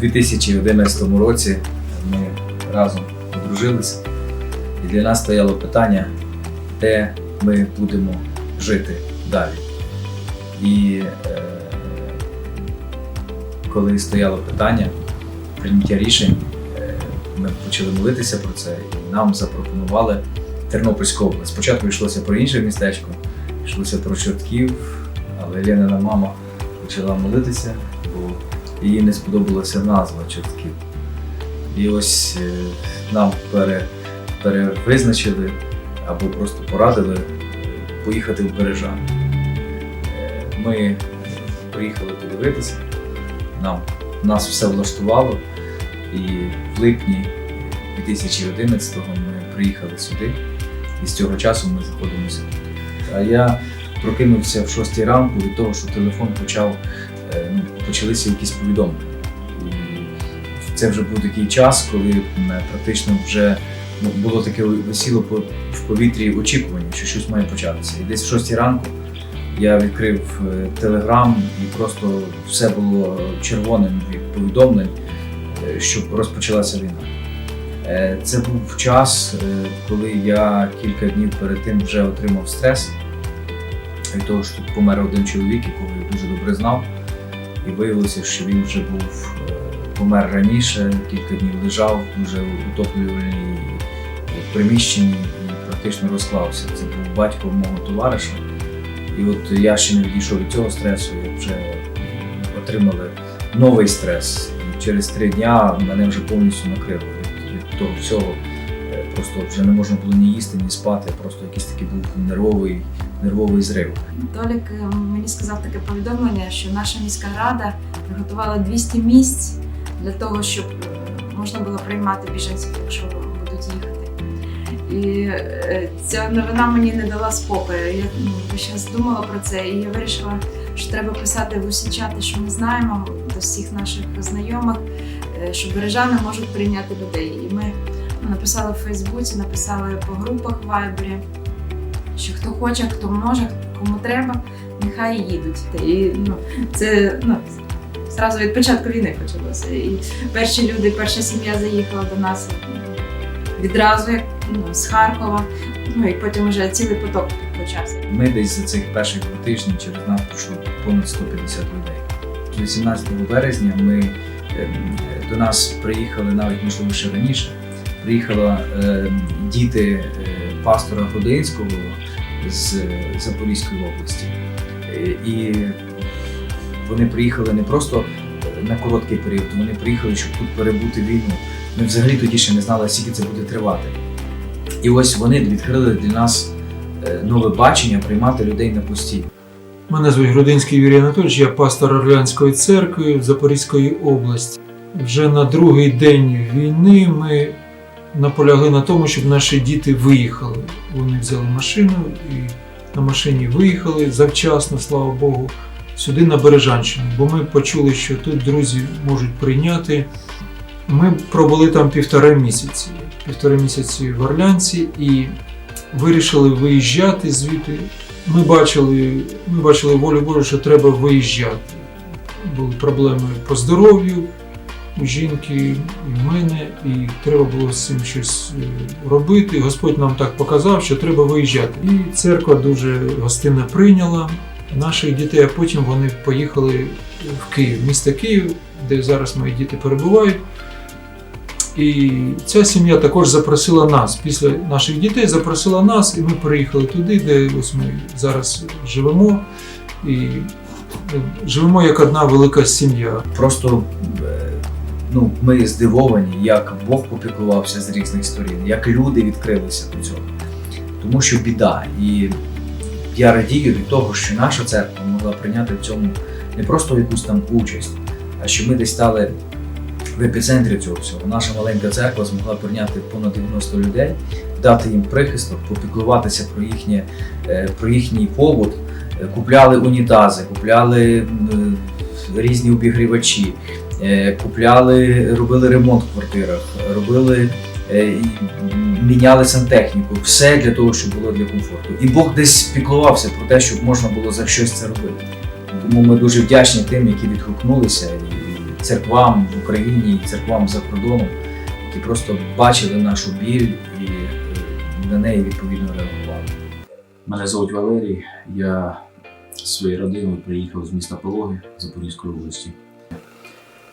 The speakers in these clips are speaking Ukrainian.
2011 році ми разом подружилися, і для нас стояло питання, де ми будемо жити далі. І е, коли стояло питання прийняття рішень, е, ми почали молитися про це, і нам запропонували Тернопільську область. Спочатку йшлося про інше містечко, йшлося про Чортків, але Ленина мама почала молитися, їй не сподобалася назва Чортків. І ось е, нам пере, перевизначили або просто порадили е, поїхати в Бережани. Е, Ми приїхали подивитися, нам, нас все влаштувало, і в липні 2011-го ми приїхали сюди, і з цього часу ми знаходимося тут. А я прокинувся в 6 ранку від того, що телефон почав, ну, почалися якісь повідомлення. Це вже був такий час, коли практично вже ну, було таке висіло в повітрі очікування, що щось має початися. І десь в 6 ранку я відкрив е, телеграм і просто все було червоним від повідомлень, е, що розпочалася війна. Е, Це був час, е, коли я кілька днів перед тим вже отримав стрес від того, що тут помер один чоловік, якого я дуже добре знав. І виявилося, що він вже був е, помер раніше, кілька днів лежав дуже утоплювальній приміщенні і практично розклався. Це був батько мого товариша. І от я ще не відійшов від цього стресу, як вже отримали новий стрес. І через три дня мене вже повністю накрило від, від того всього. Е, Просто вже не можна було ні їсти, ні спати, просто якийсь такий був нервовий, нервовий зрив. Толік е, мені сказав таке повідомлення, що наша міська рада приготувала 200 місць для того, щоб е, можна було приймати біженців, якщо будуть їхати. І е, ця новина мені не дала спокою. Я ну, зараз думала про це, і я вирішила, що треба писати в усі чати, що ми знаємо до всіх наших знайомих, що бережани можуть прийняти людей. І ми ну, написали в Фейсбуці, написали по групах в Вайбері, що хто хоче, хто може, кому треба, нехай їдуть. І ну, це ну, зразу від початку війни почалося. І перші люди, перша сім'я заїхала до нас відразу, ну, з Харкова. Ну і потім вже цілий поток почався. Ми десь за цих перших два тижні через нас пройшло понад 150 людей. 18 березня ми е, до нас приїхали навіть можливо ще раніше. Приїхали е, діти е, пастора Годинського з Запорізької області. Е, І вони приїхали не просто на короткий період, вони приїхали, щоб тут перебути війну. Ми взагалі тоді ще не знали, скільки це буде тривати. І ось вони відкрили для нас е, нове бачення приймати людей на пості. Мене звуть Грудинський Юрій Анатольович, я пастор Орлянської церкви Запорізької області. Вже на другий день війни ми наполягли на тому, щоб наші діти виїхали. Вони взяли машину і на машині виїхали завчасно, слава Богу, сюди на Бережанщину, бо ми почули, що тут друзі можуть прийняти. Ми пробули там півтора місяці. Півтора місяці в Орлянці і вирішили виїжджати звідти ми бачили, ми бачили волю Божу, що треба виїжджати. Були проблеми по здоров'ю жінки і в мене, і треба було з цим щось е, робити. Господь нам так показав, що треба виїжджати. І церква дуже гостинно прийняла наших дітей, а потім вони поїхали в Київ, місто Київ, де зараз мої діти перебувають. І ця сім'я також запросила нас. Після наших дітей запросила нас, і ми приїхали туди, де ось ми зараз живемо. І ну, живемо як одна велика сім'я. Просто е, ну, ми здивовані, як Бог попіклувався з різних сторін, як люди відкрилися до цього. Тому що біда. І я радію від того, що наша церква могла прийняти в цьому не просто якусь там участь, а що ми десь стали в епіцентрі цього всього. Наша маленька церква змогла прийняти понад 90 людей, дати їм прихисток, попіклуватися про, їхнє, е, про їхній побут. Купляли унітази, купляли різні обігрівачі, купляли, робили ремонт в квартирах, робили е, міняли сантехніку, все для того, щоб було для комфорту. І Бог десь піклувався про те, щоб можна було за щось це робити. Тому ми дуже вдячні тим, які відгукнулися і церквам в Україні і церквам за кордоном, які просто бачили нашу біль і е, на неї відповідно реагували. Мене звуть Валерій. Я своєю родиною приїхав з міста Пологи Запорізької області.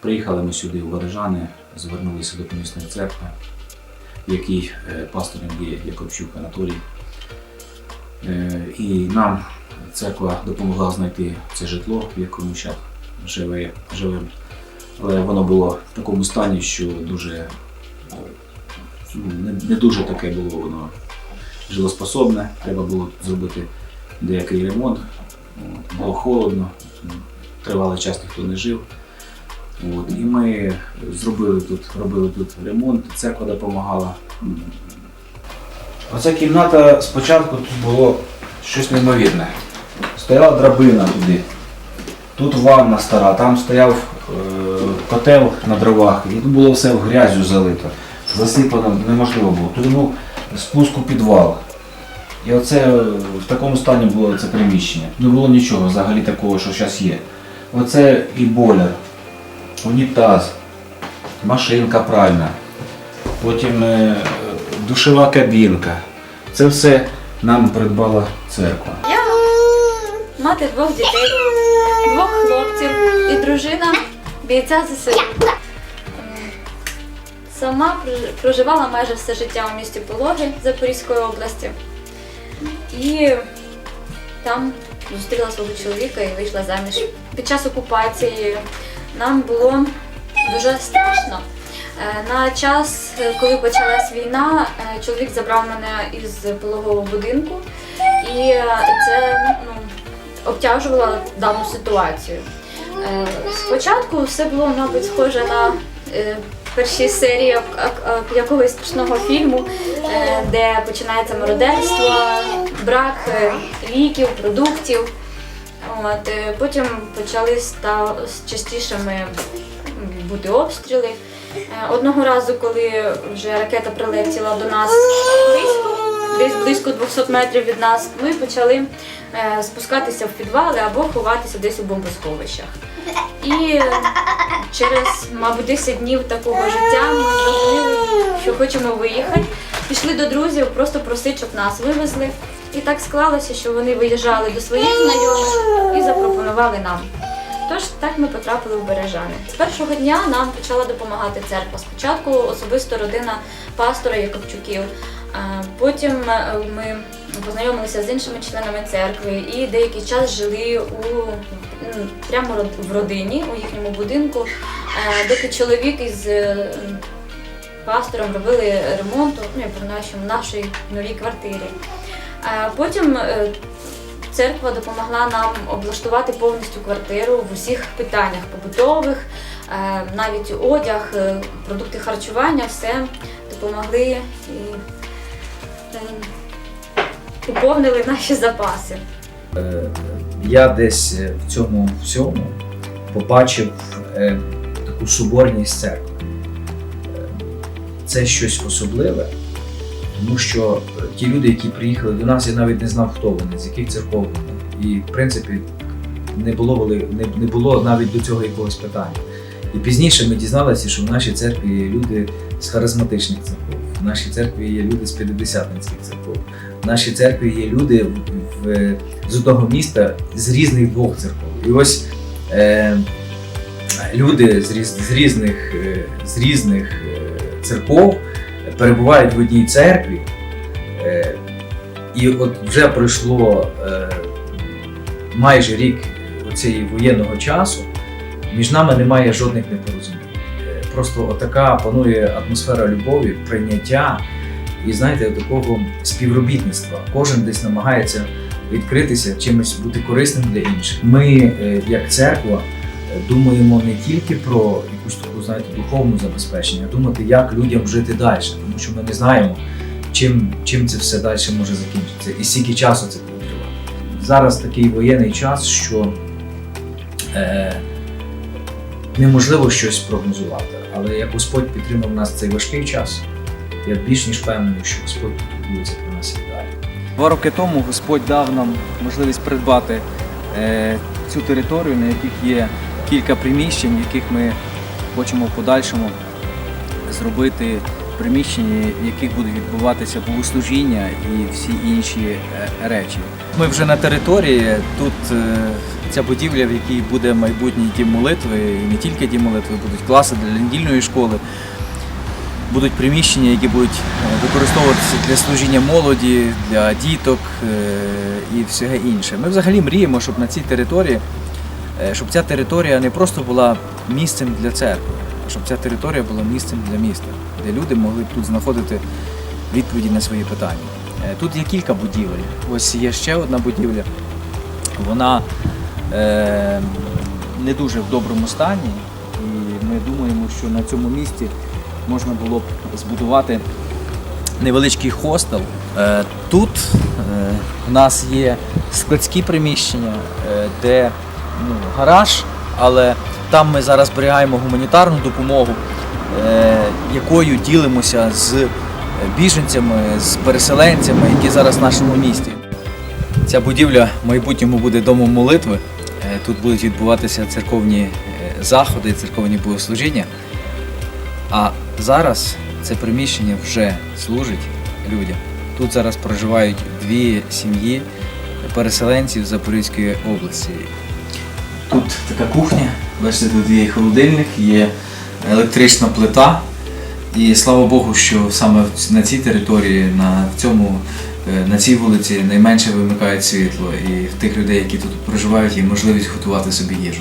Приїхали ми сюди у Варежани, звернулися до помісної церкви, в якій е, пастором є Якобчук Анатолій. Е, І нам церква допомогла знайти це житло, в якому зараз живе, живемо. Але воно було в такому стані, що дуже е, ну, не дуже таке було воно жилоспособне, треба було зробити деякий ремонт. Було холодно, тривалий час ніхто не жив. От, і ми зробили тут, робили тут ремонт, церква допомагала. Оця кімната спочатку тут було щось неймовірне. Стояла драбина туди. Тут ванна стара, там стояв е, котел на дровах, і тут було все в грязю залито. Засипано неможливо було. Тут ну, спуск у підвал. І оце е, в такому стані було це приміщення. Не було нічого взагалі такого, що зараз є. Оце і бойлер, унітаз, машинка пральна, потім е, душова кабінка. Це все нам придбала церква. Я мати двох дітей, двох хлопців і дружина бійця ЗСУ. Сама проживала майже все життя у місті Пологи Запорізької області. І там зустріла свого чоловіка і вийшла заміж. Під час окупації нам було дуже страшно. Е, На час, коли почалась війна, е, чоловік забрав мене із пологового будинку, і е, це ну, обтяжувало дану ситуацію. Спочатку все було, мабуть, схоже на перші серії якогось страшного фільму, де починається мародерство, брак ліків, продуктів. От, е, потім почали ста- частішими бути обстріли. Е, Одного разу, коли вже ракета прилетіла до нас близько, десь близько 200 метрів від нас, ми почали е, спускатися в підвали або ховатися десь у бомбосховищах. І через, мабуть, 10 днів такого життя ми зрозуміли, що хочемо виїхати. Пішли до друзів, просто просити, щоб нас вивезли. І так склалося, що вони виїжджали до своїх знайомих і запропонували нам. Тож так ми потрапили в Бережани. З першого дня нам почала допомагати церква. Спочатку особисто родина пастора Якобчуків. Потім е, ми познайомилися з іншими членами церкви і деякий час жили у прямо в родині у їхньому будинку, е, доки чоловік із е, пастором робили ремонт ну, в нашій новій квартирі. Потім е, церква допомогла нам облаштувати повністю квартиру в усіх питаннях побутових, е, навіть одяг, е, продукти харчування, все допомогли і поповнили наші запаси. Я десь в цьому всьому побачив таку соборність церкви. Це щось особливе, тому що е, ті люди, які приїхали до нас, я навіть не знав, хто вони, з яких церков вони. І, в принципі, не було, не, було навіть до цього якогось питання. І пізніше ми дізналися, що в нашій церкві є люди з харизматичних церков, в нашій церкві є люди з п'ятидесятницьких церков, в нашій церкві є люди в, в, з одного міста з різних двох церков. І ось е, люди з, різ, з різних, е, з різних е, церков перебувають в одній церкві. Е, і от вже пройшло е, майже рік цієї воєнного часу, між нами немає жодних непорозумінь. Е, Просто отака панує атмосфера любові, прийняття і знаєте, такого співробітництва. Кожен десь намагається відкритися, чимось бути корисним для інших. Ми, як церква, думаємо не тільки про якусь таку, знаєте, духовну забезпечення, думати, як людям жити далі, тому що ми не знаємо, чим, чим це все далі може закінчитися, і скільки часу це буде тривати. Зараз такий воєнний час, що е, неможливо щось прогнозувати, але як Господь підтримав нас цей важкий час, я більш ніж впевнений, що Господь турбується про нас і далі. Два роки тому Господь дав нам можливість придбати е, цю територію, на яких є кілька приміщень, в яких ми хочемо в подальшому зробити приміщення, в яких будуть відбуватися богослужіння і всі інші е, речі. Ми вже на території. Тут е, ця будівля, в якій буде майбутній дім молитви, і не тільки дім молитви, будуть класи для недільної школи. Будуть приміщення, які будуть е, використовуватися для служіння молоді, для діток і всього інше. Ми взагалі мріємо, щоб на цій території, щоб ця територія не просто була місцем для церкви, а щоб ця територія була місцем для міста, де люди могли б тут знаходити відповіді на свої питання. Е, Тут є кілька будівель. Ось є ще одна будівля. Вона е, не дуже в доброму стані, і ми думаємо, що на цьому місці можна було б збудувати невеличкий хостел. Е, Тут е, у нас є складські приміщення, е, де ну, гараж, але там ми зараз зберігаємо гуманітарну допомогу, е, якою ділимося з біженцями, з переселенцями, які зараз в нашому місті. Ця будівля в майбутньому буде домом молитви. Е, Тут будуть відбуватися церковні е, заходи, церковні богослужіння. А зараз це приміщення вже служить людям. Тут зараз проживають дві сім'ї переселенців Запорізької області. Тут така кухня, бачите, тут є холодильник, є електрична плита. І слава Богу, що саме на цій території, на, цьому, е, на цій вулиці найменше вимикають світло, і в тих людей, які тут проживають, є можливість готувати собі їжу.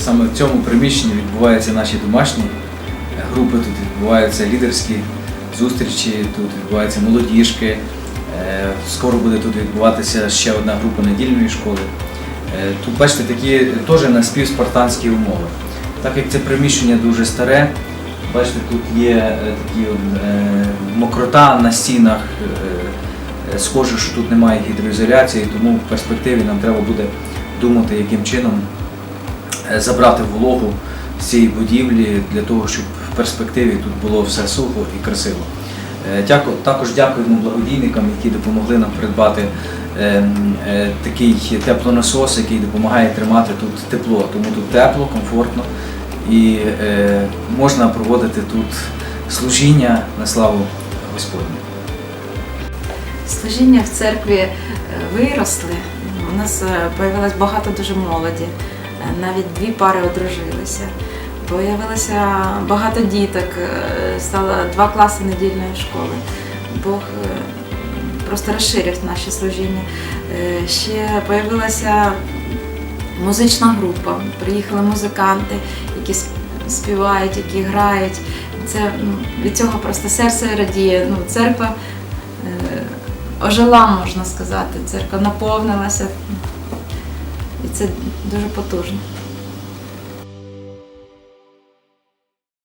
Саме в цьому приміщенні відбуваються наші домашні групи, тут відбуваються лідерські зустрічі, тут відбуваються молодіжки. Е, Скоро буде тут відбуватися ще одна група недільної школи. Е, Тут, бачите, такі теж напівспартанські умови. Так як це приміщення дуже старе, бачите, тут є е, такі мокрота на стінах, схоже, що тут немає гідроізоляції, тому в перспективі нам треба буде думати, яким чином забрати вологу з цієї будівлі для того, щоб в перспективі тут було все сухо і красиво. Е, Також дякуємо благодійникам, які допомогли нам придбати е, м, е, такий теплонасос, який допомагає тримати тут тепло. Тому тут тепло, комфортно і е, можна проводити тут служіння на славу Господню. Служіння в церкві виросли. У нас з'явилось багато дуже молоді. Навіть дві пари одружилися. Появилося багато діток, е, стало два класи недільної школи. Бог е, просто розширив наші служіння. Е, Ще з'явилася музична група. Приїхали музиканти, які співають, які грають. Це від цього просто серце радіє. Ну, церква ожила, можна сказати. Церква наповнилася. І це дуже потужно.